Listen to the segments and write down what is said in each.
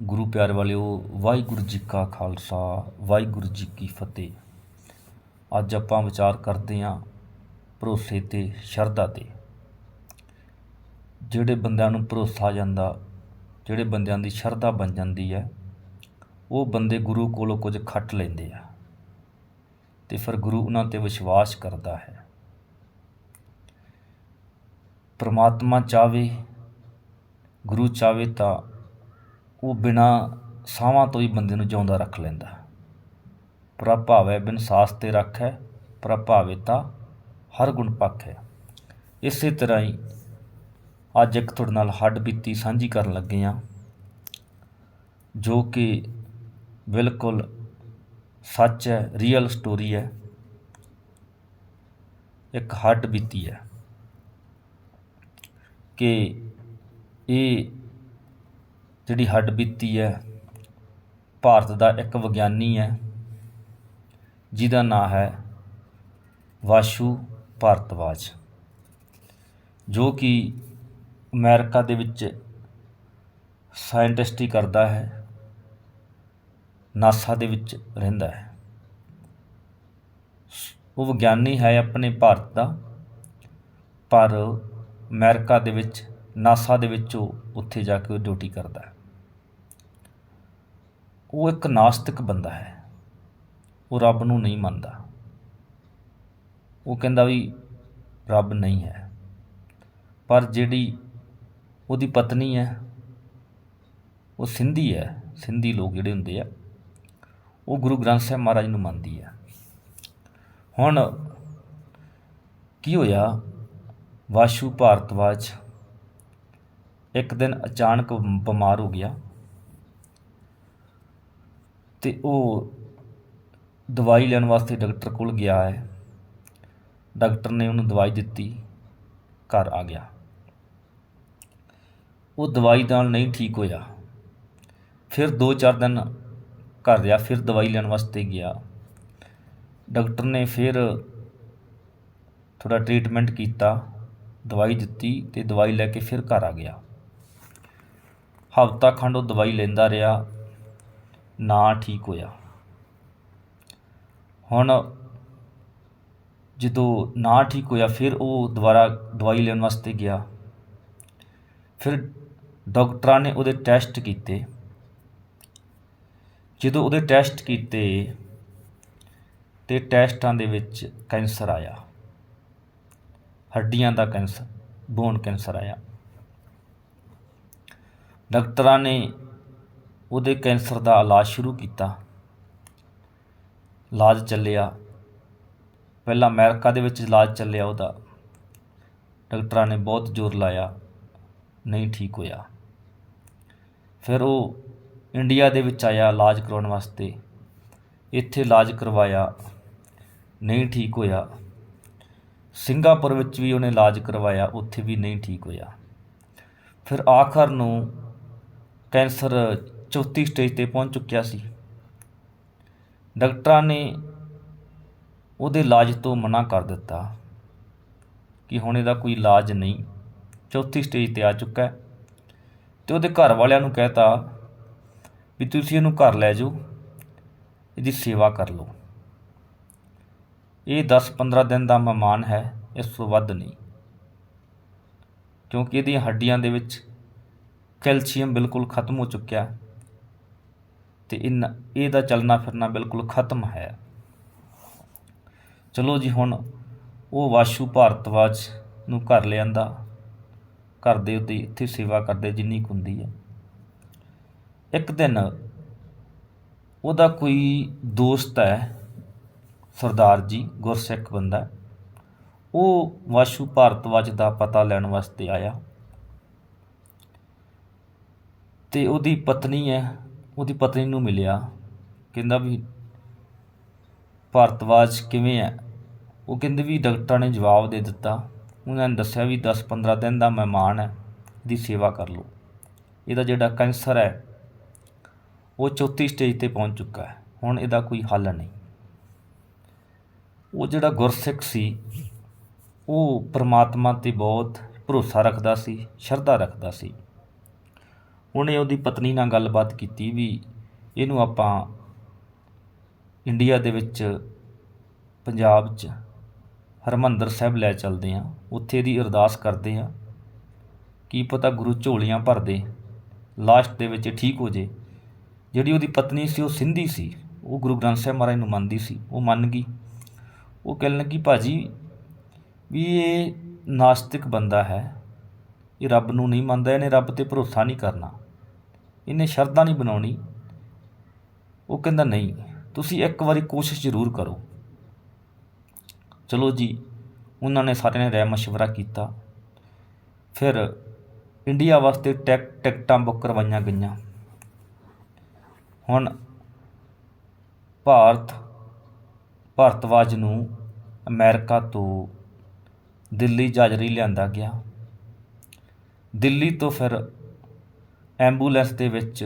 ਗੁਰੂ ਪਿਆਰ ਵਾਲਿਓ, ਵਾਹਿਗੁਰੂ ਜੀ ਕਾ ਖਾਲਸਾ, ਵਾਹਿਗੁਰੂ ਜੀ ਕੀ ਫਤਿਹ। ਅੱਜ ਆਪਾਂ ਵਿਚਾਰ ਕਰਦੇ ਹਾਂ ਭਰੋਸੇ ਤੇ ਸ਼ਰਧਾ ਤੇ। ਜਿਹੜੇ ਬੰਦਿਆਂ ਨੂੰ ਭਰੋਸਾ ਜਾਂਦਾ, ਜਿਹੜੇ ਬੰਦਿਆਂ ਦੀ ਸ਼ਰਧਾ ਬਣ ਜਾਂਦੀ ਹੈ, ਉਹ ਬੰਦੇ ਗੁਰੂ ਕੋਲੋਂ ਕੁਝ ਖੱਟ ਲੈਂਦੇ ਆ ਤੇ ਫਿਰ ਗੁਰੂ ਉਹਨਾਂ ਤੇ ਵਿਸ਼ਵਾਸ ਕਰਦਾ ਹੈ। ਪਰਮਾਤਮਾ ਚਾਵੇ ਗੁਰੂ ਚਾਵੇ ਤਾਂ ਉਹ ਬਿਨਾਂ ਸਾਹਾਂ ਤੋਂ ਹੀ ਬੰਦੇ ਨੂੰ ਜਿਉਂਦਾ ਰੱਖ ਲੈਂਦਾ। ਪ੍ਰਭ ਭਾਵੈ ਬਿਨ ਸਾਸ ਤੇ ਰੱਖੈ ਪ੍ਰਭ ਭਾਵੇ ਤਾਂ ਹਰ ਗੁਣ ਪੱਖੈ। ਇਸੇ ਤਰ੍ਹਾਂ ਹੀ ਅੱਜ ਇੱਕ ਤੁਹਾਡੇ ਨਾਲ ਹੱਡ ਬੀਤੀ ਸਾਂਝੀ ਕਰਨ ਲੱਗੇ ਹਾਂ, ਜੋ ਕਿ ਬਿਲਕੁਲ ਸੱਚ ਹੈ ਰੀਅਲ ਸਟੋਰੀ ਹੈ। ਇੱਕ ਹੱਡ ਬੀਤੀ ਹੈ ਕਿ ਇਹ ਜਿਹੜੀ ਹੱਡ ਬੀਤੀ ਹੈ, ਭਾਰਤ ਦਾ ਇੱਕ ਵਿਗਿਆਨੀ ਹੈ, ਜਿਹਦਾ ਨਾਂ ਹੈ ਵਾਸ਼ੂ ਭਾਰਤਵਾਜ, ਜੋ ਕਿ ਅਮਰੀਕਾ ਦੇ ਵਿੱਚ ਸਾਇੰਟਿਸਟ ਹੀ ਕਰਦਾ ਹੈ ਨਾਸਾ ਦੇ ਵਿੱਚ ਰਹਿੰਦਾ ਹੈ। ਉਹ ਵਿਗਿਆਨੀ ਹੈ ਆਪਣੇ ਭਾਰਤ ਦਾ, ਪਰ ਅਮਰੀਕਾ ਦੇ ਵਿੱਚ ਨਾਸਾ ਦੇ ਵਿੱਚ ਉਹ ਉੱਥੇ ਜਾ ਕੇ ਉਹ ਡਿਊਟੀ ਕਰਦਾ ਉਹ ਇੱਕ ਨਾਸਤਿਕ ਬੰਦਾ ਹੈ। ਉਹ ਰੱਬ ਨੂੰ ਨਹੀਂ ਮੰਨਦਾ। ਉਹ ਕਹਿੰਦਾ ਵੀ ਰੱਬ ਨਹੀਂ ਹੈ। ਪਰ ਜਿਹੜੀ ਉਹਦੀ ਪਤਨੀ ਹੈ, ਉਹ ਸਿੰਧੀ ਹੈ। ਸਿੰਧੀ ਲੋਕ ਜਿਹੜੇ ਹੁੰਦੇ ਆ, ਉਹ ਗੁਰੂ ਗ੍ਰੰਥ ਸਾਹਿਬ ਮਹਾਰਾਜ ਨੂੰ ਮੰਨਦੀ ਆ ਹੁਣ ਕੀ ਹੋਇਆ? ਵਾਸ਼ੂ ਭਾਰਤਵਾਜ ਇੱਕ ਦਿਨ ਅਚਾਨਕ ਬਿਮਾਰ ਹੋ ਗਿਆ ਤੇ ਉਹ ਦਵਾਈ ਲੈਣ ਵਾਸਤੇ ਡਾਕਟਰ ਕੋਲ ਗਿਆ ਹੈ। ਡਾਕਟਰ ਨੇ ਉਹਨੂੰ ਦਵਾਈ ਦਿੱਤੀ, ਘਰ ਆ ਗਿਆ। ਉਹ ਦਵਾਈ ਨਾਲ ਨਹੀਂ ਠੀਕ ਹੋਇਆ। ਫਿਰ 2-4 ਦਿਨ ਘਰ ਰਿਹਾ, ਫਿਰ ਦਵਾਈ ਲੈਣ ਵਾਸਤੇ ਗਿਆ। ਡਾਕਟਰ ਨੇ ਫਿਰ ਥੋੜਾ ਟ੍ਰੀਟਮੈਂਟ ਕੀਤਾ, ਦਵਾਈ ਦਿੱਤੀ ਤੇ ਦਵਾਈ ਲੈ ਕੇ ਫਿਰ ਘਰ ਆ ਗਿਆ। ਹਫ਼ਤਾ ਖੰਡ ਉਹ ਦਵਾਈ ਲੈਂਦਾ ਰਿਹਾ, ਨਾ ਠੀਕ ਹੋਇਆ। ਹੁਣ ਜਦੋਂ ਨਾ ਠੀਕ ਹੋਇਆ, ਫਿਰ ਉਹ ਦੁਬਾਰਾ ਦਵਾਈ ਲੈਣ ਵਾਸਤੇ ਗਿਆ। ਫਿਰ ਡਾਕਟਰਾਂ ਨੇ ਉਹਦੇ ਟੈਸਟ ਕੀਤੇ। ਜਦੋਂ ਉਹਦੇ ਟੈਸਟ ਕੀਤੇ ਤੇ ਟੈਸਟਾਂ ਦੇ ਵਿੱਚ ਕੈਂਸਰ ਆਇਆ। ਹੱਡੀਆਂ ਦਾ ਕੈਂਸਰ ਬੋਨ ਕੈਂਸਰ ਆਇਆ। ਡਾਕਟਰਾਂ ਨੇ ਉਹਦੇ ਕੈਂਸਰ ਦਾ ਇਲਾਜ ਸ਼ੁਰੂ ਕੀਤਾ। ਇਲਾਜ ਚੱਲਿਆ। ਪਹਿਲਾਂ ਅਮੈਰੀਕਾ ਦੇ ਵਿੱਚ ਇਲਾਜ ਚੱਲਿਆ ਉਹਦਾ। ਡਾਕਟਰਾਂ ਨੇ ਬਹੁਤ ਜ਼ੋਰ ਲਾਇਆ। ਨਹੀਂ ਠੀਕ ਹੋਇਆ। ਫਿਰ ਉਹ ਇੰਡੀਆ ਦੇ ਵਿੱਚ ਆਇਆ ਇਲਾਜ ਕਰਾਉਣ ਵਾਸਤੇ। ਇੱਥੇ ਇਲਾਜ ਕਰਵਾਇਆ। ਨਹੀਂ ਠੀਕ ਹੋਇਆ। ਸਿੰਗਾਪੁਰ ਵਿੱਚ ਵੀ ਉਹਨੇ ਇਲਾਜ ਕਰਵਾਇਆ। ਉੱਥੇ ਵੀ ਨਹੀਂ ਠੀਕ ਹੋਇਆ। ਫਿਰ ਆਖਰ ਨੂੰ ਕੈਂਸਰ ਚੌਥੀ ਸਟੇਜ ਤੇ ਪਹੁੰਚ ਚੁੱਕਿਆ ਸੀ। ਡਾਕਟਰਾਂ ਨੇ ਉਹਦੇ ਇਲਾਜ ਤੋਂ ਮਨਾ ਕਰ ਦਿੱਤਾ ਕਿ ਹੁਣ ਇਹਦਾ ਕੋਈ ਇਲਾਜ ਨਹੀਂ, ਚੌਥੀ ਸਟੇਜ ਤੇ ਆ ਚੁੱਕਾ ਹੈ। ਤੇ ਉਹਦੇ ਘਰ ਵਾਲਿਆਂ ਨੂੰ ਕਹਿਤਾ ਵੀ ਤੁਸੀਂ ਇਹਨੂੰ ਘਰ ਲੈ ਜਾਓ, ਇਹਦੀ ਸੇਵਾ ਕਰ ਲਓ। ਇਹ 10-15 ਦਿਨ ਦਾ ਮਹਿਮਾਨ ਹੈ, ਇਸ ਤੋਂ ਵੱਧ ਨਹੀਂ। ਕਿਉਂਕਿ ਇਹਦੀਆਂ ਹੱਡੀਆਂ ਦੇ ਵਿੱਚ ਕੈਲਸ਼ੀਅਮ ਬਿਲਕੁਲ ਖਤਮ ਹੋ ਚੁੱਕਿਆ ਤੇ ਇਨ ਇਹਦਾ ਚੱਲਣਾ ਫਿਰਨਾ ਬਿਲਕੁਲ ਖਤਮ ਹੈ। ਚਲੋ ਜੀ, ਹੁਣ ਉਹ ਵਾਸ਼ੂ ਭਾਰਤਵਾਜ ਨੂੰ ਘਰ ਲਿਆਂਦਾ। ਘਰ ਦੇ ਉੱਤੇ ਇੱਥੇ ਸੇਵਾ ਕਰਦੇ ਜਿੰਨੀ ਕੁ ਹੁੰਦੀ ਹੈ। ਇੱਕ ਦਿਨ ਉਹਦਾ ਕੋਈ ਦੋਸਤ ਹੈ, ਸਰਦਾਰ ਜੀ, ਗੁਰਸਿੱਖ ਬੰਦਾ, ਉਹ ਵਾਸ਼ੂ ਭਾਰਤਵਾਜ ਦਾ ਪਤਾ ਲੈਣ ਵਾਸਤੇ ਆਇਆ। ਅਤੇ ਉਹਦੀ ਪਤਨੀ ਹੈ, ਉਹਦੀ ਪਤਨੀ ਨੂੰ ਮਿਲਿਆ। ਕਹਿੰਦਾ ਵੀ, ਭਾਰਤਵਾਜ ਕਿਵੇਂ ਹੈ? ਉਹ ਕਹਿੰਦੇ ਵੀ ਡਾਕਟਰਾਂ ਨੇ ਜਵਾਬ ਦੇ ਦਿੱਤਾ। ਉਹਨਾਂ ਨੇ ਦੱਸਿਆ ਵੀ 10-15 ਦਿਨ ਦਾ ਮਹਿਮਾਨ ਹੈ, ਦੀ ਸੇਵਾ ਕਰ ਲਓ। ਇਹਦਾ ਜਿਹੜਾ ਕੈਂਸਰ ਹੈ, ਉਹ ਚੌਥੀ ਸਟੇਜ ਤੇ ਪਹੁੰਚ ਚੁੱਕਾ ਹੈ। ਹੁਣ ਇਹਦਾ ਕੋਈ ਹੱਲ ਨਹੀਂ। ਉਹ ਜਿਹੜਾ ਗੁਰਸਿੱਖ ਸੀ, ਉਹ ਪ੍ਰਮਾਤਮਾ ਤੇ ਬਹੁਤ ਭਰੋਸਾ ਰੱਖਦਾ ਸੀ, ਸ਼ਰਧਾ ਰੱਖਦਾ ਸੀ। ਉਹਨੇ ਉਹਦੀ ਪਤਨੀ ਨਾਲ ਗੱਲਬਾਤ ਕੀਤੀ ਵੀ ਇਹਨੂੰ ਆਪਾਂ ਇੰਡੀਆ ਦੇ ਵਿੱਚ ਪੰਜਾਬ 'ਚ ਹਰਮੰਦਰ ਸਾਹਿਬ ਲੈ ਚੱਲਦੇ ਹਾਂ। ਉੱਥੇ ਦੀ ਅਰਦਾਸ ਕਰਦੇ ਹਾਂ। ਕੀ ਪਤਾ ਗੁਰੂ ਝੋਲੀਆਂ ਭਰਦੇ, ਲਾਸਟ ਦੇ ਵਿੱਚ ਇਹ ਠੀਕ ਹੋ ਜੇ। ਜਿਹੜੀ ਉਹਦੀ ਪਤਨੀ ਸੀ, ਉਹ ਸਿੰਧੀ ਸੀ। ਉਹ ਗੁਰੂ ਗ੍ਰੰਥ ਸਾਹਿਬ ਮਹਾਰਾਜ ਨੂੰ ਮੰਨਦੀ ਸੀ। ਉਹ ਮੰਨ ਗਈ। ਉਹ ਕਹਿਣ ਲੱਗੀ, ਭਾਜੀ, ਵੀ ਇਹ ਨਾਸਤਿਕ ਬੰਦਾ ਹੈ। ਇਹ ਰੱਬ ਨੂੰ ਨਹੀਂ ਮੰਨਦਾ, ਇਹਨੇ ਰੱਬ ਤੇ ਭਰੋਸਾ ਨਹੀਂ ਕਰਨਾ। ਇਹਨੇ ਸ਼ਰਧਾ ਨਹੀਂ ਬਣਾਉਣੀ। ਉਹ ਕਹਿੰਦਾ, ਨਹੀਂ, ਤੁਸੀਂ ਇੱਕ ਵਾਰੀ ਕੋਸ਼ਿਸ਼ ਜ਼ਰੂਰ ਕਰੋ। ਚਲੋ ਜੀ, ਉਹਨਾਂ ਨੇ ਸਾਰਿਆਂ ਨੇ ਰਾਏ ਮਸ਼ਵਰਾ ਕੀਤਾ। ਫਿਰ ਇੰਡੀਆ ਵਾਸਤੇ ਟਿਕ ਟਿਕਟਾਂ ਬੁੱਕ ਕਰਵਾਈਆਂ ਗਈਆਂ। ਹੁਣ ਭਾਰਤ, ਭਾਰਤਵਾਜ ਨੂੰ ਅਮਰੀਕਾ ਤੋਂ ਦਿੱਲੀ ਜਾਜਰੀ ਲਿਆਂਦਾ ਗਿਆ। ਦਿੱਲੀ ਤੋਂ ਫਿਰ ਐਂਬੂਲੈਂਸ ਦੇ ਵਿੱਚ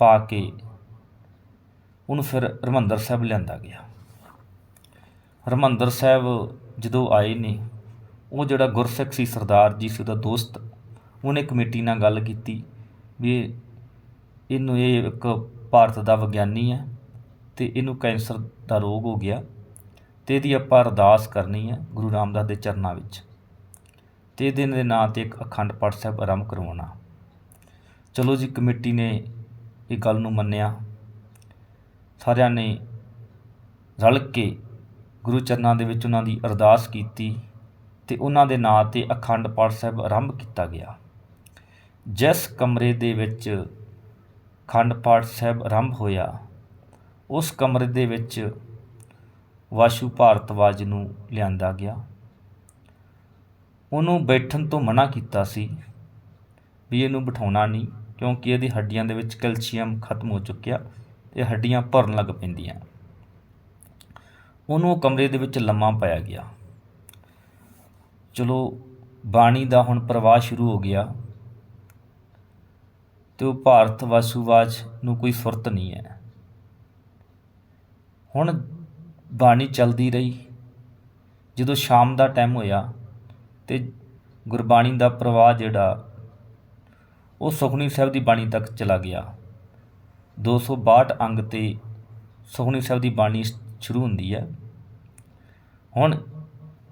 ਪਾ ਕੇ ਉਹਨੂੰ ਫਿਰ ਹਰਿਮੰਦਰ ਸਾਹਿਬ ਲਿਆਂਦਾ ਗਿਆ। ਹਰਮੰਦਰ ਸਾਹਿਬ ਜਦੋਂ ਆਏ ਨੇ, ਉਹ ਜਿਹੜਾ ਗੁਰਸਿੱਖ ਸੀ ਸਰਦਾਰ ਜੀ, ਸੀ ਉਹਦਾ ਦੋਸਤ, ਉਹਨੇ ਕਮੇਟੀ ਨਾਲ ਗੱਲ ਕੀਤੀ ਵੀ ਇਹਨੂੰ ਇਹ ਇੱਕ ਭਾਰਤ ਦਾ ਵਿਗਿਆਨੀ ਹੈ ਤੇ ਇਹਨੂੰ ਕੈਂਸਰ ਦਾ ਰੋਗ ਹੋ ਗਿਆ ਤੇ ਇਹਦੀ ਆਪਾਂ ਅਰਦਾਸ ਕਰਨੀ ਹੈ ਗੁਰੂ ਰਾਮਦਾਸ ਦੇ ਚਰਨਾਂ ਵਿੱਚ ਤੇ ਇਹਦੇ ਦੇ ਨਾਂ ਤੇ ਇੱਕ ਅਖੰਡ ਪਾਠ ਸਾਹਿਬ ਆਰੰਭ ਕਰਵਾਉਣਾ। ਚਲੋ ਜੀ, ਕਮੇਟੀ ਨੇ ਇਹ ਗੱਲ ਨੂੰ ਮੰਨਿਆ। ਸਾਰਿਆਂ ਨੇ ਰਲ ਕੇ ਗੁਰੂ ਚਰਨਾਂ ਦੇ ਵਿੱਚ ਉਹਨਾਂ ਦੀ ਅਰਦਾਸ ਕੀਤੀ ਤੇ ਉਹਨਾਂ ਦੇ ਨਾਂ ਤੇ ਅਖੰਡ ਪਾਠ ਸਾਹਿਬ ਆਰੰਭ ਕੀਤਾ ਗਿਆ। ਜਿਸ ਕਮਰੇ ਦੇ ਵਿੱਚ ਅਖੰਡ ਪਾਠ ਸਾਹਿਬ ਆਰੰਭ ਹੋਇਆ, ਉਸ ਕਮਰੇ ਦੇ ਵਿੱਚ ਵਾਸ਼ੂ ਭਾਰਤਵਾਜ ਨੂੰ ਲਿਆਂਦਾ ਗਿਆ। ਉਹਨੂੰ ਬੈਠਣ ਤੋਂ ਮਨਾ ਕੀਤਾ ਸੀ ਵੀ ਇਹਨੂੰ ਬਿਠਾਉਣਾ ਨਹੀਂ। ਕਿਉਂਕਿ ਇਹਦੀ ਹੱਡੀਆਂ ਦੇ ਵਿੱਚ ਕੈਲਸ਼ੀਅਮ ਖਤਮ ਹੋ ਚੁੱਕਿਆ ਤੇ ਹੱਡੀਆਂ ਭਰਨ ਲੱਗ ਪੈਂਦੀਆਂ। ਉਹਨੂੰ ਉਹ ਕਮਰੇ ਦੇ ਵਿੱਚ ਲੰਮਾ ਪਾਇਆ ਗਿਆ। ਚਲੋ, ਬਾਣੀ ਦਾ ਹੁਣ ਪ੍ਰਵਾਹ ਸ਼ੁਰੂ ਹੋ ਗਿਆ ਤੇ ਉਹ ਭਾਰਤ ਵਾਸੂਵਾਜ ਨੂੰ ਕੋਈ ਫੁਰਤ ਨਹੀਂ ਹੈ। ਹੁਣ ਬਾਣੀ ਚੱਲਦੀ ਰਹੀ। ਜਦੋਂ ਸ਼ਾਮ ਦਾ ਟਾਈਮ ਹੋਇਆ ਤੇ ਗੁਰਬਾਣੀ ਦਾ ਪ੍ਰਵਾਹ ਜਿਹੜਾ ਉਹ ਸੁਖਣੀ ਸਾਹਿਬ ਦੀ ਬਾਣੀ ਤੱਕ ਚਲਾ ਗਿਆ। 262 ਅੰਗ ਤੇ ਸੁਖਣੀ ਸਾਹਿਬ ਦੀ ਬਾਣੀ ਸ਼ੁਰੂ ਹੁੰਦੀ ਹੈ। ਹੁਣ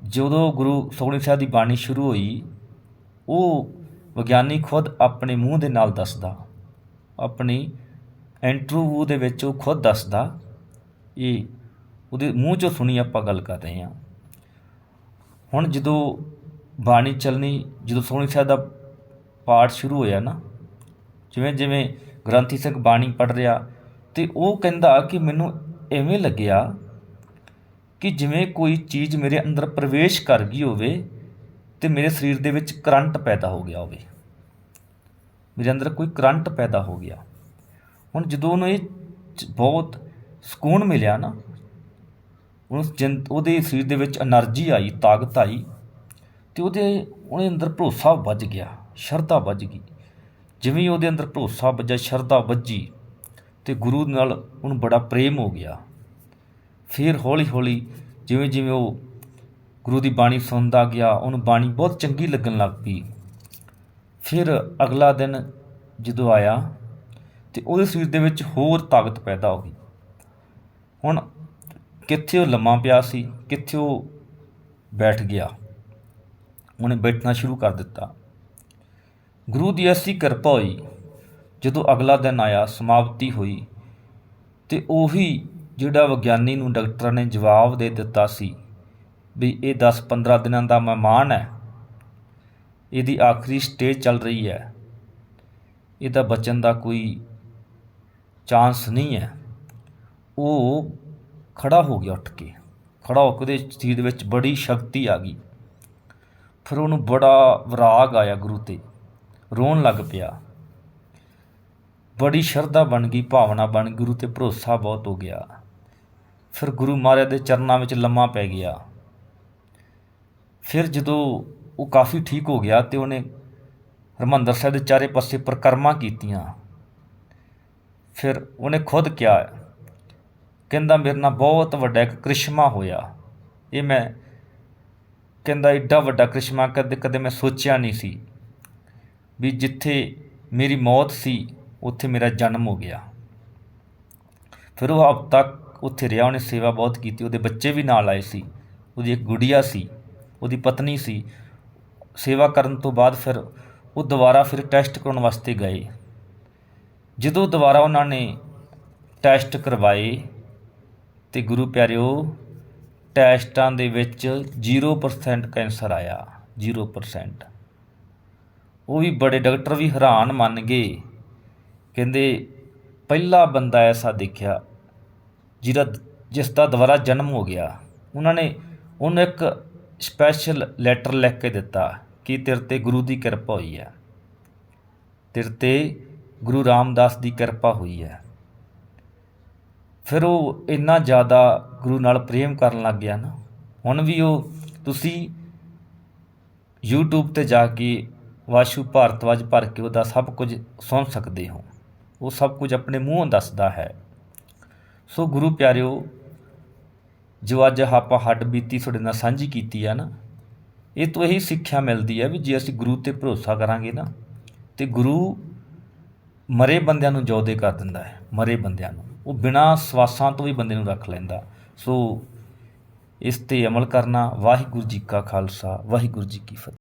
ਜਦੋਂ ਗੁਰੂ ਸੁਖਣੀ ਸਾਹਿਬ ਦੀ ਬਾਣੀ ਸ਼ੁਰੂ ਹੋਈ, ਉਹ ਵਿਗਿਆਨੀ ਖੁਦ ਆਪਣੇ ਮੂੰਹ ਦੇ ਨਾਲ ਦੱਸਦਾ। ਆਪਣੀ ਇੰਟਰਵਿਊ ਦੇ ਵਿੱਚ ਉਹ ਖੁਦ ਦੱਸਦਾ, ਇਹ ਉਹਦੇ ਮੂੰਹ ਚੋਂ ਸੁਣੀ ਆਪਾਂ ਗੱਲ ਕਰ ਰਹੇ ਹਾਂ। ਹੁਣ ਜਦੋਂ ਬਾਣੀ ਚੱਲਣੀ, ਜਦੋਂ ਸੁਖਣੀ ਸਾਹਿਬ ਦਾ ਪਾਠ ਸ਼ੁਰੂ ਹੋਇਆ ਨਾ, ਜਿਵੇਂ ਜਿਵੇਂ ਗ੍ਰੰਥੀ ਸਿੰਘ ਬਾਣੀ ਪੜ ਰਿਹਾ ਤੇ ਉਹ ਕਹਿੰਦਾ ਕਿ ਮੈਨੂੰ ਐਵੇਂ ਲੱਗਿਆ ਕਿ ਜਿਵੇਂ ਕੋਈ ਚੀਜ਼ ਮੇਰੇ ਅੰਦਰ ਪ੍ਰਵੇਸ਼ ਕਰ ਗਈ ਹੋਵੇ ਤੇ ਮੇਰੇ ਸਰੀਰ ਦੇ ਵਿੱਚ ਕਰੰਟ ਪੈਦਾ ਹੋ ਗਿਆ ਹੋਵੇ, ਮੇਰੇ ਅੰਦਰ ਕੋਈ ਕਰੰਟ ਪੈਦਾ ਹੋ ਗਿਆ। ਹੁਣ ਜਦੋਂ ਉਹਨੂੰ ਇਹ ਬਹੁਤ ਸਕੂਨ ਮਿਲਿਆ ਨਾ ਉਸ ਜਿੰਦ ਉਹਦੇ ਸਰੀਰ ਦੇ ਵਿੱਚ એનર્ਜੀ ਆਈ, ਤਾਕਤ ਆਈ ਤੇ ਉਹਦੇ ਉਹਦੇ ਅੰਦਰ ਭਰੋਸਾ ਵੱਜ ਗਿਆ। ਸ਼ਰਧਾ ਵੱਜ ਗਈ। ਜਿਵੇਂ ਉਹਦੇ ਅੰਦਰ ਭਰੋਸਾ ਵੱਜਾ ਸ਼ਰਧਾ ਵੱਜੀ ਤੇ ਗੁਰੂ ਨਾਲ ਉਹਨੂੰ ਬੜਾ ਪ੍ਰੇਮ ਹੋ ਗਿਆ। ਫਿਰ ਹੌਲੀ ਹੌਲੀ ਜਿਵੇਂ ਜਿਵੇਂ ਉਹ ਗੁਰੂ ਦੀ ਬਾਣੀ ਸੁਣਦਾ ਗਿਆ, ਉਹਨੂੰ ਬਾਣੀ ਬਹੁਤ ਚੰਗੀ ਲੱਗਣ ਲੱਗ ਪਈ। ਫਿਰ ਅਗਲਾ ਦਿਨ ਜਦੋਂ ਆਇਆ ਤੇ ਉਹਦੇ ਸਰੀਰ ਦੇ ਵਿੱਚ ਹੋਰ ਤਾਕਤ ਪੈਦਾ ਹੋ ਗਈ। ਹੁਣ ਕਿੱਥੇ ਉਹ ਲੰਮਾ ਪਿਆ ਸੀ, ਕਿੱਥੇ ਉਹ ਬੈਠ ਗਿਆ, ਉਹਨੇ ਬੈਠਣਾ ਸ਼ੁਰੂ ਕਰ ਦਿੱਤਾ। ਗੁਰੂ ਦੀ ਐਸੀ ਕਿਰਪਾ ਹੋਈ, ਜਦੋਂ ਅਗਲਾ ਦਿਨ ਆਇਆ, ਸਮਾਪਤੀ ਹੋਈ ਤੇ ਉਹੀ ਜਿਹੜਾ ਵਿਗਿਆਨੀ ਨੂੰ ਡਾਕਟਰਾਂ ਨੇ ਜਵਾਬ ਦੇ ਦਿੱਤਾ ਸੀ ਵੀ ਇਹ 10-15 ਦਿਨਾਂ ਦਾ ਮਹਿਮਾਨ ਹੈ। ਇਹਦੀ ਆਖਰੀ ਸਟੇਜ ਚੱਲ ਰਹੀ ਹੈ। ਇਹਦਾ ਬਚਣ ਦਾ ਕੋਈ ਚਾਂਸ ਨਹੀਂ ਹੈ। ਉਹ ਖੜਾ ਹੋ ਗਿਆ ਉੱਠ ਕੇ। ਖੜਾ ਹੋ ਕੇ ਉਹਦੇ ਸਰੀਰ ਵਿੱਚ ਬੜੀ ਸ਼ਕਤੀ ਆ ਗਈ। ਫਿਰ ਉਹਨੂੰ ਬੜਾ ਵਿਰਾਗ ਆਇਆ ਗੁਰੂ ਤੇ। ਰੋਣ ਲੱਗ ਪਿਆ। ਬੜੀ ਸ਼ਰਧਾ ਬਣ ਗਈ, ਭਾਵਨਾ ਬਣ ਗਈ, ਗੁਰੂ ਤੇ ਭਰੋਸਾ ਬਹੁਤ ਹੋ ਗਿਆ। ਫਿਰ ਗੁਰੂ ਮਹਾਰਾਜ ਦੇ ਚਰਨਾਂ ਵਿੱਚ ਲੰਮਾ ਪੈ ਗਿਆ। ਫਿਰ ਜਦੋਂ ਉਹ ਕਾਫੀ ਠੀਕ ਹੋ ਗਿਆ ਤੇ ਉਹਨੇ ਹਰਮੰਦਰ ਸਾਹਿਬ ਦੇ ਚਾਰੇ ਪਾਸੇ ਪ੍ਰਕਰਮਾ ਕੀਤੀਆਂ। ਫਿਰ ਉਹਨੇ ਖੁਦ ਕਿਹਾ, ਕਹਿੰਦਾ ਮੇਰੇ ਨਾਲ ਬਹੁਤ ਵੱਡਾ ਇੱਕ ਕ੍ਰਿਸ਼ਮਾ ਹੋਇਆ। ਇਹ ਮੈਂ ਕਹਿੰਦਾ, ਏਡਾ ਵੱਡਾ ਕ੍ਰਿਸ਼ਮਾ ਕਦੇ ਕਦੇ ਮੈਂ ਸੋਚਿਆ ਨਹੀਂ ਸੀ। ਵੀ ਜਿੱਥੇ ਮੇਰੀ ਮੌਤ ਸੀ, ਉੱਥੇ ਮੇਰਾ ਜਨਮ ਹੋ ਗਿਆ। ਫਿਰ ਉਹ ਹਫ਼ਤਾ ਉੱਥੇ ਰਿਹਾ, ਉਹਨੇ ਸੇਵਾ ਬਹੁਤ ਕੀਤੀ, ਉਹਦੇ ਬੱਚੇ ਵੀ ਨਾਲ ਆਏ ਸੀ, ਉਹਦੀ ਇੱਕ ਗੁੜੀਆ ਸੀ, ਉਹਦੀ ਪਤਨੀ ਸੀ। ਸੇਵਾ ਕਰਨ ਤੋਂ ਬਾਅਦ ਫਿਰ ਉਹ ਦੁਬਾਰਾ ਫਿਰ ਟੈਸਟ ਕਰਾਉਣ ਵਾਸਤੇ ਗਏ। ਜਦੋਂ ਦੁਬਾਰਾ ਉਹਨਾਂ ਨੇ ਟੈਸਟ ਕਰਵਾਏ ਤੇ ਗੁਰੂ ਪਿਆਰਿਓ, ਟੈਸਟਾਂ ਦੇ ਵਿੱਚ 0% ਕੈਂਸਰ ਆਇਆ 0% ਉਹ ਵੀ ਬੜੇ ਡਾਕਟਰ ਵੀ ਹੈਰਾਨ ਮੰਨ ਗਏ। ਕਹਿੰਦੇ, ਪਹਿਲਾ ਬੰਦਾ ਐਸਾ ਦੇਖਿਆ, ਜਿਹਦਾ ਜਿਸ ਦਾ ਦੁਬਾਰਾ ਜਨਮ ਹੋ ਗਿਆ। ਉਹਨਾਂ ਨੇ ਉਹਨੂੰ ਇੱਕ ਸਪੈਸ਼ਲ ਲੈਟਰ ਲਿਖ ਕੇ ਦਿੱਤਾ ਕਿ ਤੇਰੇ ਤੇ ਗੁਰੂ ਦੀ ਕਿਰਪਾ ਹੋਈ ਹੈ। ਤੇਰੇ ਤੇ ਗੁਰੂ ਰਾਮਦਾਸ ਦੀ ਕਿਰਪਾ ਹੋਈ ਹੈ। ਫਿਰ ਉਹ ਇੰਨਾ ਜ਼ਿਆਦਾ ਗੁਰੂ ਨਾਲ ਪ੍ਰੇਮ ਕਰਨ ਲੱਗ ਗਿਆ ਨਾ। ਹੁਣ ਵੀ ਉਹ ਤੁਸੀਂ YouTube ਤੇ ਜਾ ਕੇ ਵਾਸ਼ੂ ਭਾਰਤਵਾਜ ਭਰ ਕੇ ਉਹਦਾ ਸਭ ਕੁਝ ਸੁਣ ਸਕਦੇ ਹੋ। ਉਹ ਸਭ ਕੁਝ ਆਪਣੇ ਮੂੰਹੋਂ ਦੱਸਦਾ ਹੈ। ਸੋ ਗੁਰੂ ਪਿਆਰਿਓ, ਜੋ ਅੱਜ ਆਪਾਂ ਹੱਡ ਬੀਤੀ ਤੁਹਾਡੇ ਨਾਲ ਸਾਂਝੀ ਕੀਤੀ ਆ ਨਾ, ਇਹ ਤੋਂ ਇਹੀ ਸਿੱਖਿਆ ਮਿਲਦੀ ਹੈ ਵੀ ਜੇ ਅਸੀਂ ਗੁਰੂ ਤੇ ਭਰੋਸਾ ਕਰਾਂਗੇ ਨਾ, ਤੇ ਗੁਰੂ ਮਰੇ ਬੰਦਿਆਂ ਨੂੰ ਜੋਦੇ ਕਰ ਦਿੰਦਾ ਹੈ, ਮਰੇ ਬੰਦਿਆਂ ਨੂੰ। ਉਹ ਬਿਨਾਂ ਸਵਾਸਾਂ ਤੋਂ ਵੀ ਬੰਦੇ ਨੂੰ ਰੱਖ ਲੈਂਦਾ। ਸੋ ਇਸ ਤੇ ਅਮਲ ਕਰਨਾ, ਵਾਹਿਗੁਰੂ ਜੀ ਕਾ ਖਾਲਸਾ, ਵਾਹਿਗੁਰੂ ਜੀ ਕੀ ਫਤਿਹ।